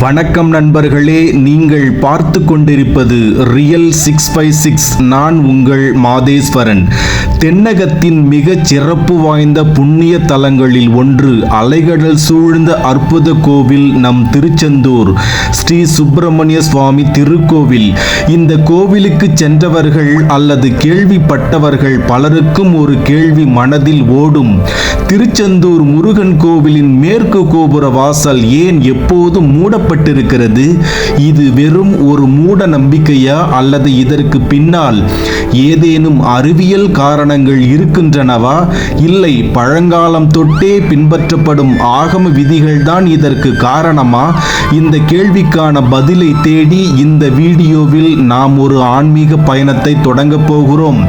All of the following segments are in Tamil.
வணக்கம் நண்பர்களே நீங்கள் பார்த்து கொண்டிருப்பது ரியல் சிக்ஸ் ஃபைவ் சிக்ஸ் நான் உங்கள் மாதேஸ்வரன். தென்னகத்தின் மிகச் சிறப்பு வாய்ந்த புண்ணிய தலங்களில் ஒன்று அலைகடல் சூழ்ந்த அற்புத கோவில் நம் திருச்செந்தூர். ஸ்ரீ சுப்பிரமணிய சுவாமி திருக்கோவில். இந்த கோவிலுக்கு சென்றவர்கள் அல்லது கேள்விப்பட்டவர்கள் பலருக்கும் ஒரு கேள்வி மனதில் ஓடும். திருச்செந்தூர் முருகன் கோவிலின் மேற்கு கோபுர வாசல் ஏன் எப்போதும் மூடப்பட்டிருக்கிறது? இது வெறும் ஒரு மூட நம்பிக்கையா அல்லது இதற்கு பின்னால் ஏதேனும் அறிவியல் காரணங்கள் இருக்கின்றனவா? இல்லை பழங்காலம் தொட்டே பின்பற்றப்படும் ஆகம விதிகள்தான் இதற்கு காரணமா? இந்த கேள்விக்கான பதிலை தேடி இந்த வீடியோவில் நாம் ஒரு ஆன்மீக பயணத்தை தொடங்கப் போகிறோம்.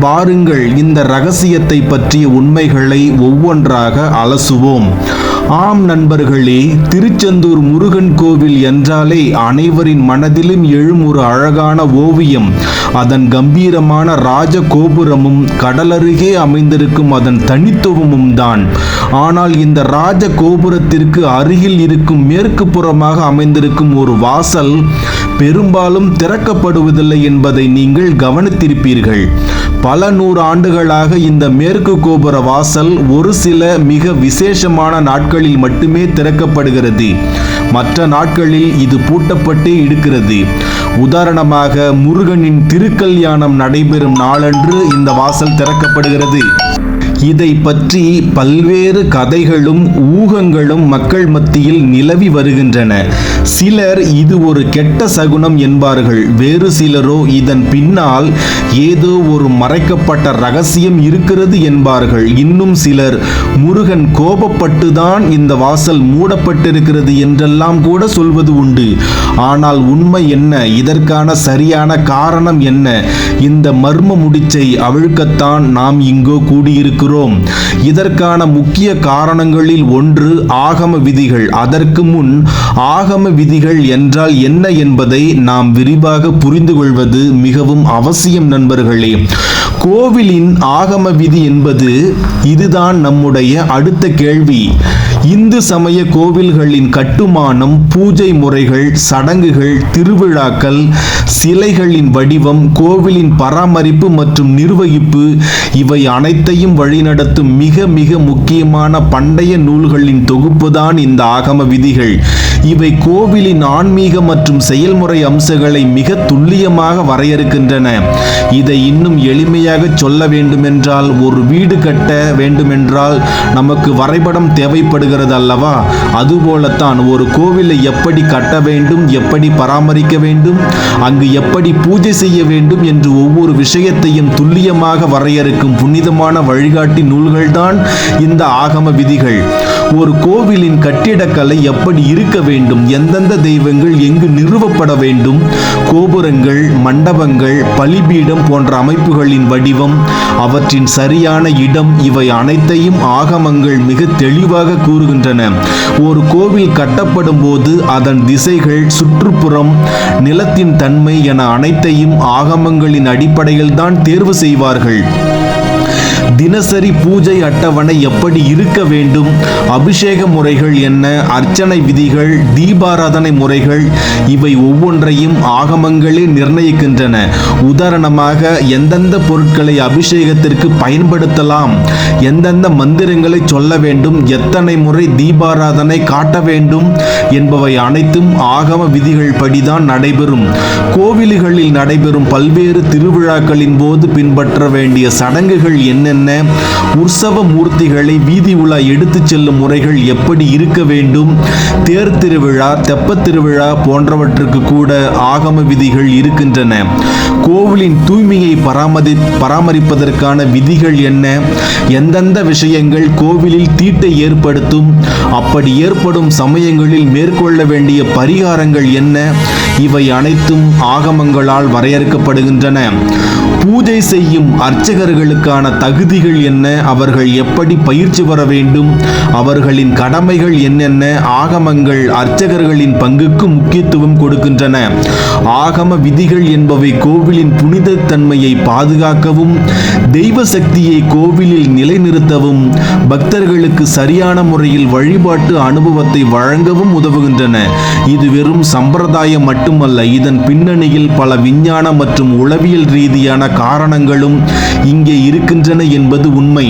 வாருங்கள் இந்த ரகசியத்தை பற்றிய உண்மைகளை ஒவ்வொன்றாக அலசுவோம். ஆம் நண்பர்களே திருச்செந்தூர் முருகன் கோவில் என்றாலே அனைவரின் மனதிலும் எழும் ஒரு அழகான ஓவியம். அதன் கம்பீரமான ராஜ கோபுரமும் கடலருகே அமைந்திருக்கும் அதன் தனித்துவமும் தான். ஆனால் இந்த ராஜ கோபுரத்திற்கு அருகில் இருக்கும் மேற்கு புறமாக அமைந்திருக்கும் ஒரு வாசல் பெரும்பாலும் திறக்கப்படுவதில்லை என்பதை நீங்கள் கவனித்திருப்பீர்கள். பல நூறு ஆண்டுகளாக இந்த மேற்கு கோபுர வாசல் ஒரு சில மிக விசேஷமான நாட்களில் மட்டுமே திறக்கப்படுகிறது. மற்ற நாட்களில் இது பூட்டப்பட்டே இருக்கிறது உதாரணமாக முருகனின் திருக்கல்யாணம் நடைபெறும் நாளன்று இந்த வாசல் திறக்கப்படுகிறது. இதை பற்றி பல்வேறு கதைகளும் ஊகங்களும் மக்கள் மத்தியில் நிலவி வருகின்றன. சிலர் இது ஒரு கெட்ட சகுனம் என்பார்கள். வேறு சிலரோ இதன் பின்னால் ஏதோ ஒரு மறைக்கப்பட்ட ரகசியம் இருக்கிறது என்பார்கள். இன்னும் சிலர் முருகன் கோபப்பட்டுதான் இந்த வாசல் மூடப்பட்டிருக்கிறது என்றெல்லாம் கூட சொல்வது உண்டு. ஆனால் உண்மை என்ன? இதற்கான சரியான காரணம் என்ன? இந்த மர்ம முடிச்சை அவிழ்க்கத்தான் நாம் இங்கோ கூடியிருக்கிறோம். இதற்கான முக்கிய காரணங்களில் ஒன்று ஆகம விதிகள். அதற்கு முன் ஆகம விதிகள் என்றால் என்ன என்பதை நாம் விரிவாக புரிந்து கொள்வது மிகவும் அவசியம் நண்பர்களே. கோவிலின் ஆகம விதி என்பது இதுதான் நம்முடைய அடுத்த கேள்வி. இந்து சமய கோவில்களின் கட்டுமானம் பூஜை முறைகள் சடங்குகள் திருவிழாக்கள் சிலைகளின் வடிவம் கோவிலின் பராமரிப்பு மற்றும் நிர்வகிப்பு இவை அனைத்தையும் வழிநடத்தும் மிக மிக முக்கியமான பண்டைய நூல்களின் தொகுப்புதான் இந்த ஆகம விதிகள். இவை கோவிலின் ஆன்மீக மற்றும் செயல்முறை அம்சங்களை மிக துல்லியமாக வரையறுக்கின்றன. இதை இன்னும் எளிமையாக சொல்ல வேண்டுமென்றால் ஒரு வீடு கட்ட வேண்டுமென்றால் நமக்கு வரைபடம் தேவைப்படுகிறது அல்லவா அதுபோலத்தான் ஒரு கோவிலை எப்படி கட்ட வேண்டும் எப்படி பராமரிக்க வேண்டும் அங்கு எப்படி பூஜை செய்ய வேண்டும் என்று ஒவ்வொரு விஷயத்தையும் துல்லியமாக வரையறுக்கும் புனிதமான வழிகாட்டி நூல்கள்தான் இந்த ஆகம விதிகள். ஒரு கோவிலின் கட்டிடக்கலை எப்படி இருக்க வேண்டும்? எந்தெந்த தெய்வங்கள் எங்கு நிறுவப்பட வேண்டும்? கோபுரங்கள் மண்டபங்கள் பலிபீடம் போன்ற அமைப்புகளின் வடிவம் அவற்றின் சரியான இடம் இவை அனைத்தையும் ஆகமங்கள் மிக தெளிவாக கூறுகின்றன. ஒரு கோவில் கட்டப்படும் போது அதன் திசைகள் சுற்றுப்புறம் நிலத்தின் தன்மை என அனைத்தையும் ஆகமங்களின் அடிப்படையில் தான் தேர்வு செய்வார்கள். தினசரி பூஜை அட்டவணை எப்படி இருக்க வேண்டும்? அபிஷேக முறைகள் என்ன? அர்ச்சனை விதிகள் தீபாராதனை முறைகள் இவை ஒவ்வொன்றையும் ஆகமங்களே நிர்ணயிக்கின்றன. உதாரணமாக எந்தெந்த பொருட்களை அபிஷேகத்திற்கு பயன்படுத்தலாம்? எந்தெந்த மந்திரங்களை சொல்ல வேண்டும்? எத்தனை முறை தீபாராதனை காட்ட வேண்டும்? என்பவை அனைத்தும் ஆகம விதிகள் படிதான் நடைபெறும். கோவில்களில் நடைபெறும் பல்வேறு திருவிழாக்களின் போது பின்பற்ற வேண்டிய சடங்குகள் என்னென்ன? என்ன? உற்சவ மூர்த்திகளை வீதி உலா எடுத்துச் செல்லும் முறைகள் எப்படி இருக்க வேண்டும்? தேர் திருவிழா தெப்பத் திருவிழா போன்றவற்றுக்கு கூட ஆகம விதிகள் இருக்கின்றன. கோவிலின் தூய்மையை பராமரி பராமரிப்பதற்கான விதிகள் என்ன? எந்தெந்த விஷயங்கள் கோவிலில் தீட்டை ஏற்படுத்தும்? அப்படி ஏற்படும் சமயங்களில் மேற்கொள்ள வேண்டிய பரிகாரங்கள் என்ன? இவை அனைத்தும் ஆகமங்களால் வரையறுக்கப்படுகின்றன. பூஜை செய்யும் அர்ச்சகர்களுக்கான தகுதிகள் என்ன? அவர்கள் எப்படி பயிற்சி பெற வேண்டும்? அவர்களின் கடமைகள் என்னென்ன? ஆகமங்கள் அர்ச்சகர்களின் பங்குக்கு முக்கியத்துவம் கொடுக்கின்றன. ஆகம விதிகள் என்பவை கோவிலின் புனிதத்தன்மையை பாதுகாக்கவும் தெய்வ சக்தியை கோவிலில் நிலைநிறுத்தவும் பக்தர்களுக்கு சரியான முறையில் வழிபாட்டு அனுபவத்தை வழங்கவும் உதவுகின்றன. இது வெறும் சம்பிரதாயம் மட்டுமல்ல இதன் பின்னணியில் பல விஞ்ஞான மற்றும் உளவியல் ரீதியான காரணங்களும் இங்கே இருக்கின்றன என்பது உண்மை.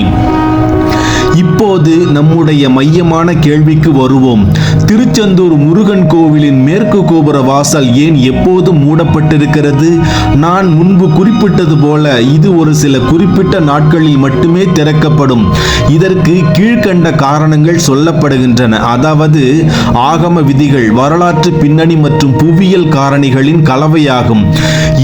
இப்போது நம்முடைய மையமான கேள்விக்கு வருவோம். திருச்செந்தூர் முருகன் கோவிலின் மேற்கு கோபுர வாசல் ஏன் எப்போதும் மூடப்பட்டிருக்கிறது? நான் முன்பு குறிப்பிட்டது போல இது ஒரு சில குறிப்பிட்ட நாட்களில் மட்டுமே திறக்கப்படும். இதற்கு கீழ்க்கண்ட காரணங்கள் சொல்லப்படுகின்றன. அதாவது ஆகம விதிகள் வரலாற்று பின்னணி மற்றும் புவியியல் காரணிகளின் கலவையாகும்.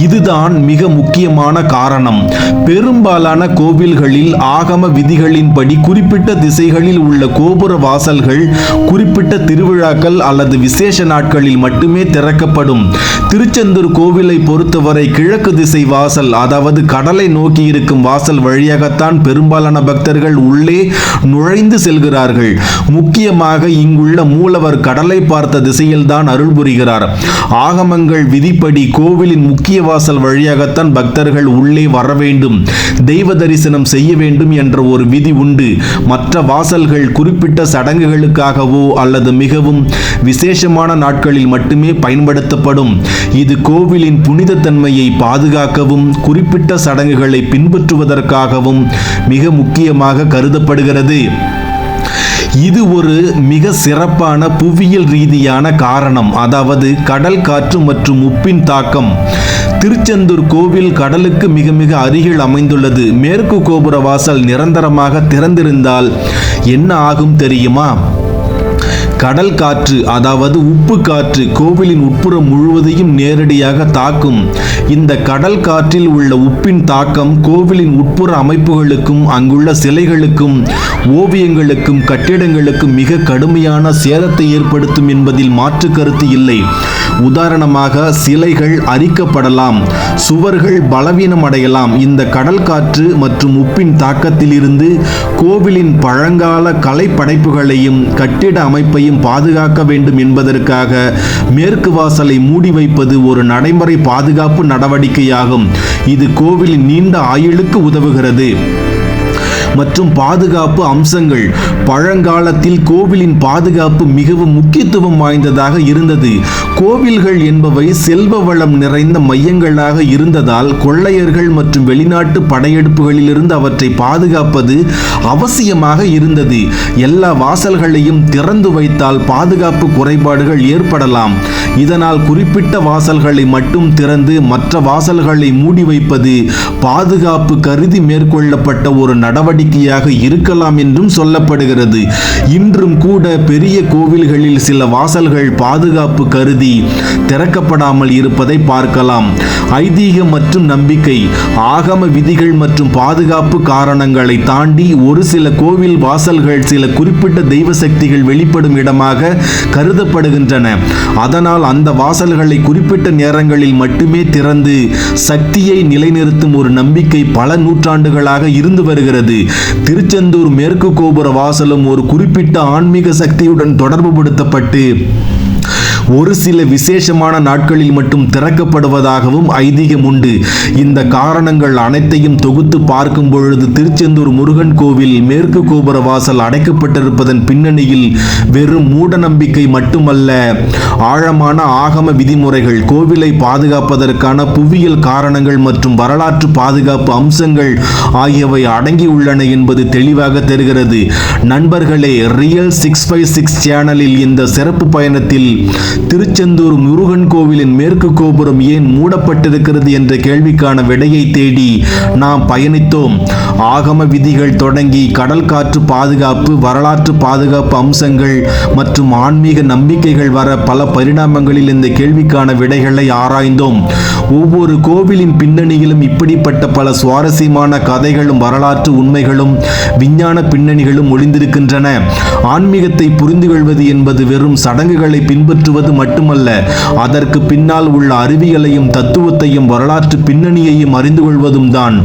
இதுதான் மிக முக்கியமான காரணம். பெரும்பாலான கோவில்களில் ஆகம விதிகளின்படி குறிப்பிட்ட குறிப்பிட்ட திசைகளில் உள்ள கோபுர வாசல்கள் குறிப்பிட்ட திருவிழாக்கள் அல்லது விசேஷ நாட்களில் மட்டுமே திறக்கப்படும். திருச்செந்தூர் கோவிலை பொறுத்தவரை கிழக்கு திசை வாசல் அதாவது கடலை நோக்கி இருக்கும் வாசல் வழியாகத்தான் பெரும்பாலான பக்தர்கள் உள்ளே நுழைந்து செல்கிறார்கள். முக்கியமாக இங்குள்ள மூலவர் கடலை பார்த்த திசையில்தான் அருள் புரிகிறார். ஆகமங்கள் விதிப்படி கோவிலின் முக்கிய வாசல் வழியாகத்தான் பக்தர்கள் உள்ளே வர வேண்டும். தெய்வ தரிசனம் செய்ய வேண்டும் என்ற ஒரு விதி உண்டு. மற்ற வாசல்கள் குறிப்பிட்ட சடங்குகளுக்காகவோ அல்லது மிகவும் விசேஷமான நாட்களில் மட்டுமே பயன்படுத்தப்படும். இது கோவிலின் புனிதத்தன்மையை பாதுகாக்கவும் குறிப்பிட்ட சடங்குகளை பின்பற்றுவதற்காகவும் மிக முக்கியமாக கருதப்படுகிறது. இது ஒரு மிக சிறப்பான புவியியல் ரீதியான காரணம். அதாவது கடல் காற்று மற்றும் உப்பின் தாக்கம். திருச்செந்தூர் கோவில் கடலுக்கு மிக மிக அருகில் அமைந்துள்ளது. மேற்கு கோபுர வாசல் நிரந்தரமாக திறந்திருந்தால் என்ன ஆகும் தெரியுமா? கடல் காற்று அதாவது உப்பு காற்று கோவிலின் உட்புறம் முழுவதையும் நேரடியாக தாக்கும். இந்த கடல் காற்றில் உள்ள உப்பின் தாக்கம் கோவிலின் உட்புற அமைப்புகளுக்கும் அங்குள்ள சிலைகளுக்கும் ஓவியங்களுக்கும் கட்டிடங்களுக்கும் மிக கடுமையான சேதத்தை ஏற்படுத்தும் என்பதில் மாற்று கருத்து இல்லை. உதாரணமாக சிலைகள் அரிக்கப்படலாம் சுவர்கள் பலவீனம் அடையலாம் இந்த கடல் காற்று மற்றும் உப்பின் தாக்கத்திலிருந்து கோவிலின் பழங்கால கலை படைப்புகளையும் கட்டிட அமைப்பையும் பாதுகாக்க வேண்டும் என்பதற்காக மேற்கு வாசலை மூடி வைப்பது ஒரு நடைமுறை பாதுகாப்பு நடவடிக்கையாகும். இது கோவிலின் நீண்ட ஆயுளுக்கு உதவுகிறது. மற்றும் பாதுகாப்பு அம்சங்கள். பழங்காலத்தில் கோவிலின் பாதுகாப்பு மிகவும் முக்கியத்துவம் வாய்ந்ததாக இருந்தது. கோவில்கள் என்பவை செல்வ வளம் நிறைந்த மையங்களாக இருந்ததால் கொள்ளையர்கள் மற்றும் வெளிநாட்டு படையெடுப்புகளிலிருந்து அவற்றை பாதுகாப்பது அவசியமாக இருந்தது. எல்லா வாசல்களையும் திறந்து வைத்தால் பாதுகாப்பு குறைபாடுகள் ஏற்படலாம். இதனால் குறிப்பிட்ட வாசல்களை மட்டும் திறந்து மற்ற வாசல்களை மூடி வைப்பது பாதுகாப்பு கருதி மேற்கொள்ளப்பட்ட ஒரு நடவடிக்கை நடவடிக்கையாக இருக்கலாம் என்றும் சொல்லப்படுகிறது. இன்றும் கூட பெரிய கோவில்களில் சில வாசல்கள் பாதுகாப்பு கருதி திறக்கப்படாமல் இருப்பதை பார்க்கலாம். ஐதீகம் மற்றும் நம்பிக்கை ஆகம விதிகள் மற்றும் பாதுகாப்பு காரணங்களை தாண்டி ஒரு சில கோவில் வாசல்கள் சில குறிப்பிட்ட தெய்வ சக்திகள் வெளிப்படும் இடமாக கருதப்படுகின்றன. அதனால் அந்த வாசல்களை குறிப்பிட்ட நேரங்களில் மட்டுமே திறந்து சக்தியை நிலைநிறுத்தும் ஒரு நம்பிக்கை பல நூற்றாண்டுகளாக இருந்து வருகிறது. திருச்செந்தூர் மேற்கு கோபுர வாசலும் ஒரு குறிப்பிட்ட ஆன்மீக சக்தியுடன் தொடர்புபடுத்தப்பட்டு ஒரு சில விசேஷமான நாட்களில் மட்டும் திறக்கப்படுவதாகவும் ஐதீகம் உண்டு. இந்த காரணங்கள் அனைத்தையும் தொகுத்து பார்க்கும் பொழுது திருச்செந்தூர் முருகன் கோவில் மேற்கு கோபுர வாசல் அடைக்கப்பட்டிருப்பதன் பின்னணியில் வெறும் மூட நம்பிக்கை மட்டுமல்ல ஆழமான ஆகம விதிமுறைகள் கோவிலை பாதுகாப்பதற்கான புவியியல் காரணங்கள் மற்றும் வரலாற்று பாதுகாப்பு அம்சங்கள் ஆகியவை அடங்கியுள்ளன என்பது தெளிவாக தெரிகிறது. நண்பர்களே ரியல் சிக்ஸ் ஃபைவ் சிக்ஸ் சேனலில் இந்த சிறப்பு பயணத்தில் திருச்செந்தூர் முருகன் கோவிலின் மேற்கு கோபுரம் ஏன் மூடப்பட்டிருக்கிறது என்ற கேள்விக்கான விடையை தேடி நாம் பயணித்தோம். ஆகம விதிகள் தொடங்கி கடல் காற்று பாதுகாப்பு வரலாற்று பாதுகாப்பு அம்சங்கள் மற்றும் ஆன்மீக நம்பிக்கைகள் வர பல பரிணாமங்களில் இந்த கேள்விக்கான விடைகளை ஆராய்ந்தோம். ஒவ்வொரு கோவிலின் பின்னணியிலும் இப்படிப்பட்ட பல சுவாரஸ்யமான கதைகளும் வரலாற்று உண்மைகளும் விஞ்ஞான பின்னணிகளும் ஒளிந்திருக்கின்றன. ஆன்மீகத்தை புரிந்து கொள்வது என்பது வெறும் சடங்குகளை பின்பற்றுவது என்பது மட்டுமல்ல அதற்கு பின்னால் உள்ள அறிவியலையும் தத்துவத்தையும் வரலாற்று பின்னணியையும் அறிந்து கொள்வதும் தான்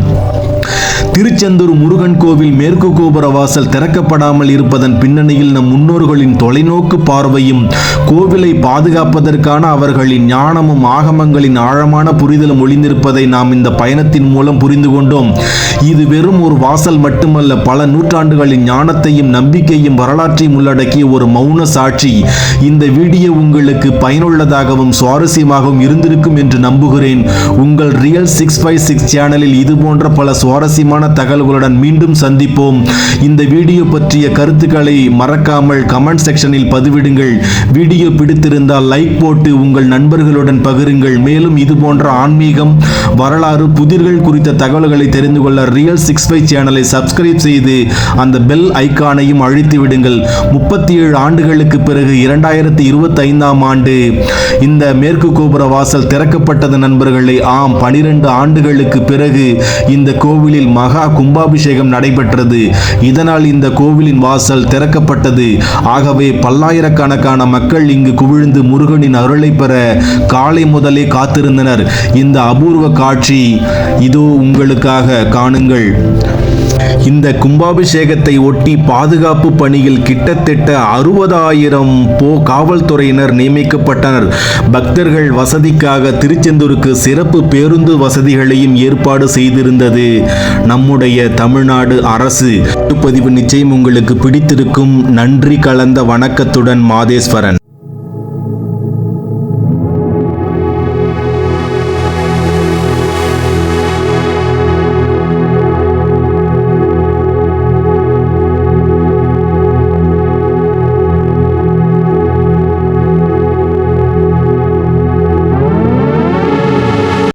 திருச்செந்தூர் முருகன் கோவில் மேற்கு கோபுர வாசல் திறக்கப்படாமல் இருப்பதன் பின்னணியில் நம் முன்னோர்களின் தொலைநோக்கு பார்வையும் கோவிலை பாதுகாப்பதற்கான அவர்களின் ஞானமும் ஆகமங்களின் ஆழமான புரிதலும் ஒளிந்திருப்பதை நாம் இந்த பயணத்தின் மூலம் புரிந்து கொண்டோம். இது வெறும் ஒரு வாசல் மட்டுமல்ல பல நூற்றாண்டுகளின் ஞானத்தையும் நம்பிக்கையும் வரலாற்றையும் உள்ளடக்கிய ஒரு மௌன சாட்சி. இந்த வீடியோ உங்களுக்கு பயனுள்ளதாகவும் சுவாரஸ்யமாகவும் இருந்திருக்கும் என்று நம்புகிறேன். உங்கள் ரியல் சிக்ஸ் ஃபைவ் சிக்ஸ் சேனலில் இது போன்ற பல சுவாரஸ்யமான தகவல்களுடன் மீண்டும் சந்திப்போம். இந்த வீடியோ பற்றிய கருத்துக்களை மறக்காமல் கமெண்ட் செக்ஷனில் பதிவிடுங்கள். வீடியோ பிடித்திருந்தால் லைக் போட்டு உங்கள் நண்பர்களுடன் பகிருங்கள். மேலும் இது போன்ற ஆன்மீகம் வரலாறு புதிர்கள் குறித்த தகவல்களை தெரிந்து கொள்ள ரியல் சிக்ஸ் ஃபைவ் சேனலை சப்ஸ்கிரைப் செய்து அந்த பெல் ஐக்கானையும் அழித்து விடுங்கள். முப்பத்தி ஏழு ஆண்டுகளுக்கு பிறகு இரண்டாயிரத்தி இருபத்தி ஐந்தாம் ஆண்டு இந்த மேற்கு கோபுர வாசல் திறக்கப்பட்டது நண்பர்களே. ஆம் பனிரெண்டு ஆண்டுகளுக்கு பிறகு இந்த கோவிலில் மகா கும்பாபிஷேகம் நடைபெற்றது. இதனால் இந்த கோவிலின் வாசல் திறக்கப்பட்டது. ஆகவே பல்லாயிரக்கணக்கான மக்கள் இங்கு குவிழ்ந்து முருகனின் அருளை பெற காலை முதலே காத்திருந்தனர். இந்த அபூர்வ காட்சி இதோ உங்களுக்காக காணுங்கள். இந்த கும்பாபிஷேகத்தை ஒட்டி பாதுகாப்பு பணியில் கிட்டத்தட்ட அறுபதாயிரம் போ காவல்துறையினர் நியமிக்கப்பட்டனர். பக்தர்கள் வசதிக்காக திருச்செந்தூருக்கு சிறப்பு பேருந்து வசதிகளையும் ஏற்பாடு செய்திருந்தது. நம்முடைய தமிழ்நாடு அரசு. பதிவு நிச்சயம் உங்களுக்கு பிடித்திருக்கும். நன்றி கலந்த வணக்கத்துடன் மாதேஸ்வரன்.